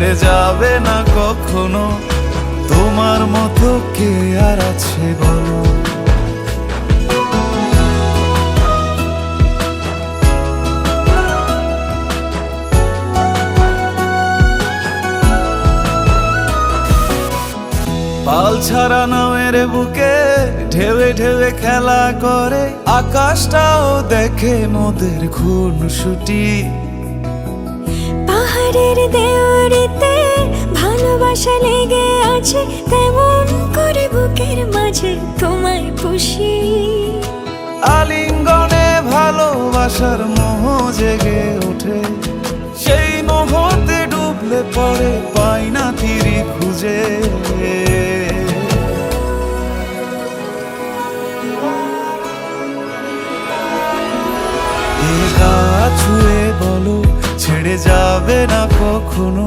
ছেড়ে যাবে না কখনো? তোমার মতো কে আর আছে বলো? পাল ছাড়া নামের বুকে ঢেউে ঢেউে খেলা করে, আকাশটাও দেখে মোদের খুন ছুটি ভালোবাসা লেগে আছে, তেমন করে বুকের মাঝে তোমায় খুশি আলিঙ্গনে ভালোবাসার মোহ জেগে ওঠে। সেই মোহতে ডুবলে পরে পাই না তিরি খুঁজে ছুঁয়ে বলো, ছেড়ে যাবে না কখনো।